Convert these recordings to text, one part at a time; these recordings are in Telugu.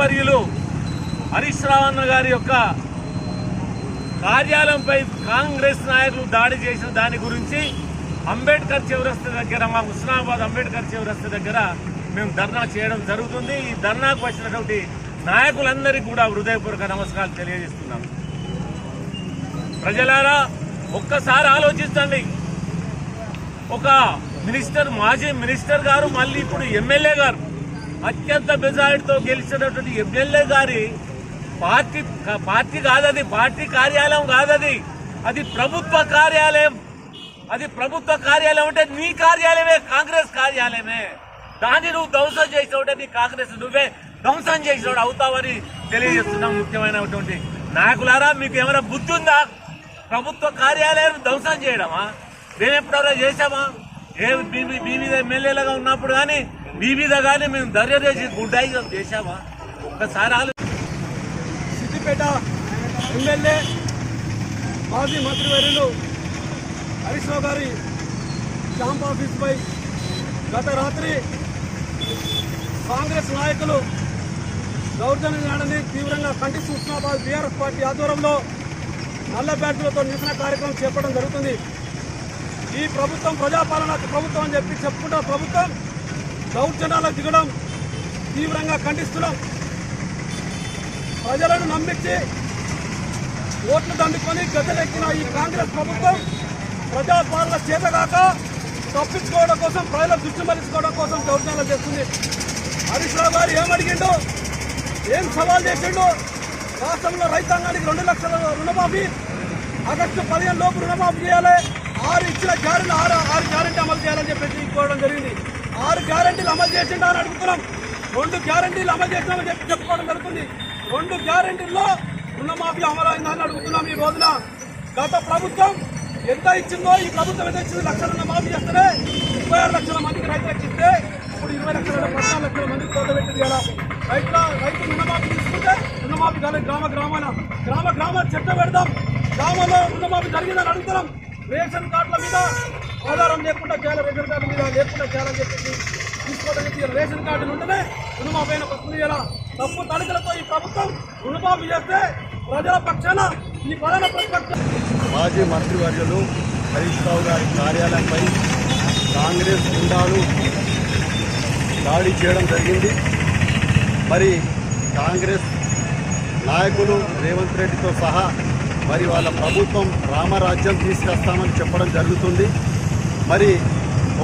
మంత్రివర్యులు హరీష్ రావణ గారి యొక్క కార్యాలయంపై కాంగ్రెస్ నాయకులు దాడి చేసిన దాని గురించి అంబేద్కర్ చౌరస్తా దగ్గర మా హుస్నాబాద్ అంబేద్కర్ చౌరస్తా దగ్గర మేము ధర్నా చేయడం జరుగుతుంది. ఈ ధర్నాకు వచ్చినటువంటి నాయకులందరికీ కూడా హృదయపూర్వక నమస్కారాలు తెలియజేస్తున్నాం. ప్రజలారా ఒక్కసారి ఆలోచించండి. ఒక మినిస్టర్ మాజీ మినిస్టర్ గారు మళ్ళీ ఇప్పుడు ఎమ్మెల్యే గారు అత్యంత మెజారిటీతో గెలిచినటువంటి ఎమ్మెల్యే గారి పార్టీ పార్టీ కాదది పార్టీ కార్యాలయం కాదది. అది ప్రభుత్వ కార్యాలయం. అది ప్రభుత్వ కార్యాలయం అంటే నీ కార్యాలయమే కాంగ్రెస్ కార్యాలయమే. దాన్ని నువ్వు ధ్వంసం చేసినట్టే నీ కాంగ్రెస్ నువ్వే ధ్వంసం చేసినాడు అవుతావని తెలియజేస్తున్నాం ముఖ్యమైనటువంటి నాయకులారా మీకు ఏమైనా బుద్ధి ఉందా ప్రభుత్వ కార్యాలయం ధ్వంసం చేయడమా? మేము ఎప్పుడైనా చేసామా ఏ మీ మీద ఎమ్మెల్యేలుగా ఉన్నప్పుడు కానీ మీ మీదగానే మేము ధైర్య చేసి గుడ్డాయి చేశామా? ఒక్కసారి సిద్దిపేట ఎమ్మెల్యే మాజీ మంత్రివర్యులు హరీష్ రావు గారి క్యాంప్ ఆఫీస్పై గత రాత్రి కాంగ్రెస్ నాయకులు దౌర్జన్యాన్ని తీవ్రంగా ఖండిస్తూ ఉస్మాబాద్ బీఆర్ఎస్ పార్టీ ఆధ్వర్యంలో నల్ల బ్యాడ్జీలతో నిరసన కార్యక్రమం చేపట్టడం జరుగుతుంది. ఈ ప్రభుత్వం ప్రజాపాలన ప్రభుత్వం అని చెప్పి చెప్పుకుంటున్న ప్రభుత్వం దౌర్జన్యాలకు దిగడం తీవ్రంగా ఖండిస్తున్నాం. ప్రజలను నమ్మించి ఓట్లు దండుకొని గద్దెలెక్కిన ఈ కాంగ్రెస్ ప్రభుత్వం ప్రజాపాలన చేతగాక తప్పించుకోవడం కోసం ప్రజల దృష్టి మరల్చుకోవడం కోసం దౌర్జన్యాలు చేస్తుంది. హరీష్ రావు గారు ఏమడిగిండు ఏం సవాల్ చేసిండు రాష్ట్రంలో రైతాంగానికి రెండు లక్షల రుణమాఫీ ఆగస్టు పదిహేను లోపు రుణమాఫీ చేయాలి ఆరు ఇచ్చిన గ్యారెంటీ ఆరు ఆరు గ్యారెంటీ అమలు చేయాలని చెప్పేసి కోరడం జరిగింది. ఆరు గ్యారెంటీలు అమలు చేసిండా అని అడుగుతున్నాం. రెండు గ్యారెంటీలు అమలు చేసినామని చెప్పి చెప్పుకోవడం జరుగుతుంది. రెండు గ్యారెంటీల్లో రుణమాఫీ అమలు అయిందని అడుగుతున్నాం ఈ రోజున. గత ప్రభుత్వం ఎంత ఇచ్చిందో ఈ ప్రభుత్వం ఎంత ఇచ్చింది లక్ష రుణమాఫీ చేస్తే ముప్పై ఆరు లక్షల మందికి రైతులకు ఇస్తే ఇప్పుడు ఇరవై లక్షల పద్నాలుగు లక్షల మందికి తోటబెట్టింది కదా. రైతుల రైతు రుణమాఫీ తీసుకుంటే రుణమాఫీ కాలేదు గ్రామ గ్రామాల గ్రామ గ్రామాల చెట్ల పెడదాం గ్రామంలో రుణమాఫీ జరిగిందని అడుగుతున్నాం. రేషన్ కార్డుల మీద ఆధారం లేకుండా చేయాలి రేషన్ కార్డు మీద లేకుండా చేయాలని చెప్పేసి తీసుకోవడానికి రేషన్ కార్డు ఉంటేనే రుణమాఫీ అయిన వస్తుంది తప్పు తడికలతో ఈ ప్రభుత్వం రుణమాఫీ చేస్తే ప్రజల పక్షాన ఈ ప్రధాన ప్రతిపక్ష మాజీ మంత్రివర్యులు హరీష్ రావు గారి కార్యాలయంపై కాంగ్రెస్ గుండాలు దాడి చేయడం జరిగింది. మరి కాంగ్రెస్ నాయకులు రేవంత్ రెడ్డితో సహా మరి వాళ్ళ ప్రభుత్వం రామరాజ్యం తీసుకొస్తామని చెప్పడం జరుగుతుంది. మరి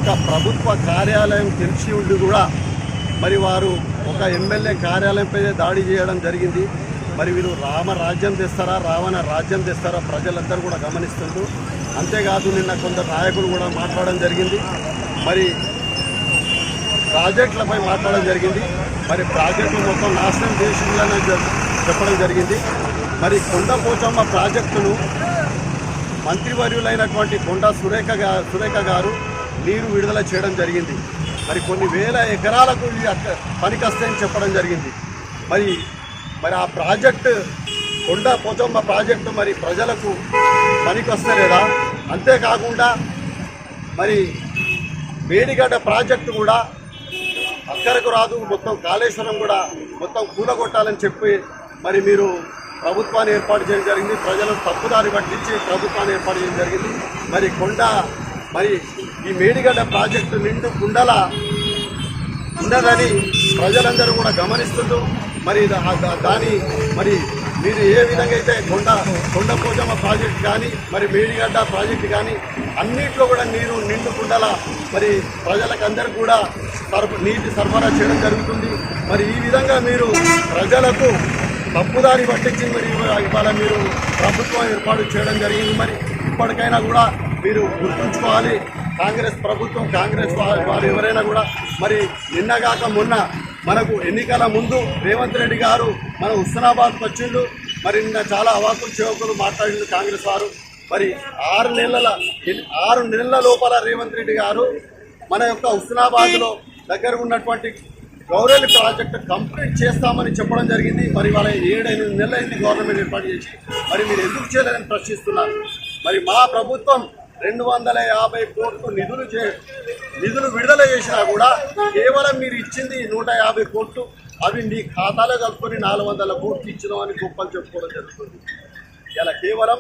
ఒక ప్రభుత్వ కార్యాలయం తెరిచి ఉండి కూడా మరి వారు ఒక ఎమ్మెల్యే కార్యాలయంపై దాడి చేయడం జరిగింది. మరి వీరు రామరాజ్యం తెస్తారా రావణ రాజ్యం తెస్తారా ప్రజలందరూ కూడా గమనిస్తుండ్రు. అంతేకాదు నిన్న కొందరు నాయకులు కూడా మాట్లాడడం జరిగింది. మరి ప్రాజెక్టులపై మాట్లాడడం జరిగింది. మరి ప్రాజెక్టులు మొత్తం నాశనం చేసిందని చెప్పడం జరిగింది. మరి కొండ పోచమ్మ ప్రాజెక్టును మంత్రివర్యులైనటువంటి కొండ సురేఖ సురేఖ గారు నీరు విడుదల చేయడం జరిగింది. మరి కొన్ని వేల ఎకరాలకు ఇది పనికొస్తాయని చెప్పడం జరిగింది. మరి మరి ఆ ప్రాజెక్టు కొండ పోచమ్మ ప్రాజెక్టు మరి ప్రజలకు పనికొస్తలేదా అంతేకాకుండా మరి మేడిగడ్డ ప్రాజెక్టు కూడా అక్కరకు రాదు మొత్తం కాళేశ్వరం కూడా మొత్తం కూలగొట్టాలని చెప్పి మరి మీరు ప్రభుత్వాన్ని ఏర్పాటు చేయడం జరిగింది. ప్రజలను తప్పుదారి పట్టించి ప్రభుత్వాన్ని ఏర్పాటు చేయడం జరిగింది. మరి కొండ మరి ఈ మేడిగడ్డ ప్రాజెక్టు నిండు కుండల ఉండదని ప్రజలందరూ కూడా గమనిస్తుంటూ మరి దాని మరి మీరు ఏ విధంగా అయితే కొండ కొండ పోజమ్మ ప్రాజెక్ట్ కానీ మరి మేడిగడ్డ ప్రాజెక్ట్ కానీ అన్నింటిలో కూడా నీరు నిండు కుండల మరి ప్రజలకందరూ కూడా సరఫ నీటి సరఫరా చేయడం జరుగుతుంది. మరి ఈ విధంగా మీరు ప్రజలకు తప్పుదారి పట్టించింది మరి ఇవాళ మీరు ప్రభుత్వం ఏర్పాటు చేయడం జరిగింది. మరి ఇప్పటికైనా కూడా మీరు గుర్తుంచుకోవాలి. కాంగ్రెస్ ప్రభుత్వం కాంగ్రెస్ వారు ఎవరైనా కూడా మరి నిన్నగాక మొన్న మనకు ఎన్నికల ముందు రేవంత్ రెడ్డి గారు మన హుస్నాబాద్కి వచ్చిండు. మరి నిన్న చాలా అవాకులు చెవకులు మాట్లాడిండు కాంగ్రెస్ వారు. మరి ఆరు నెలల ఆరు నెలల లోపల రేవంత్ రెడ్డి గారు మన యొక్క హుస్నాబాద్లో దగ్గర ఉన్నటువంటి గౌరవలి ప్రాజెక్టు కంప్లీట్ చేస్తామని చెప్పడం జరిగింది. మరి వాళ్ళ ఏడెనిమిది నెలలైంది గవర్నమెంట్ ఏర్పాటు చేసి. మరి మీరు ఎందుకు చేయలేదని ప్రశ్నిస్తున్నారు. మరి మా ప్రభుత్వం రెండు వందల యాభై కోట్లు నిధులు చే నిధులు విడుదల చేసినా కూడా కేవలం మీరు ఇచ్చింది నూట యాభై కోట్లు. అవి మీ ఖాతాలో కలుపుకొని నాలుగు వందల కోట్లు ఇచ్చినామని గొప్పలు చెప్పుకోవడం జరుగుతుంది. ఇలా కేవలం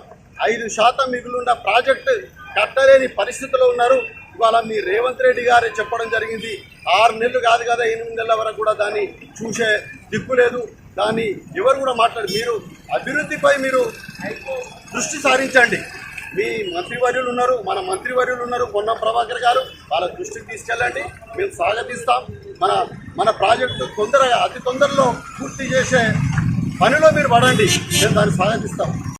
ఐదు శాతం మిగులున్న ప్రాజెక్టు కట్టలేని పరిస్థితిలో ఉన్నారు. ఇవాళ మీ రేవంత్ రెడ్డి గారే చెప్పడం జరిగింది. ఆరు నెలలు కాదు కదా ఎనిమిది నెలల వరకు కూడా దాన్ని చూసే దిక్కు లేదు. దాన్ని ఎవరు కూడా మాట్లాడు మీరు అభివృద్ధిపై మీరు దృష్టి సారించండి. మీ మంత్రివర్యులు ఉన్నారు మన మంత్రివర్యులు ఉన్నారు పొన్న ప్రభాకర్ గారు. వాళ్ళ దృష్టికి తీసుకెళ్ళండి. మేము స్వాగతిస్తాం. మన మన ప్రాజెక్టు తొందరగా అతి తొందరలో పూర్తి చేసే పనిలో మీరు పడండి. మేము దాన్ని స్వాగతిస్తాం.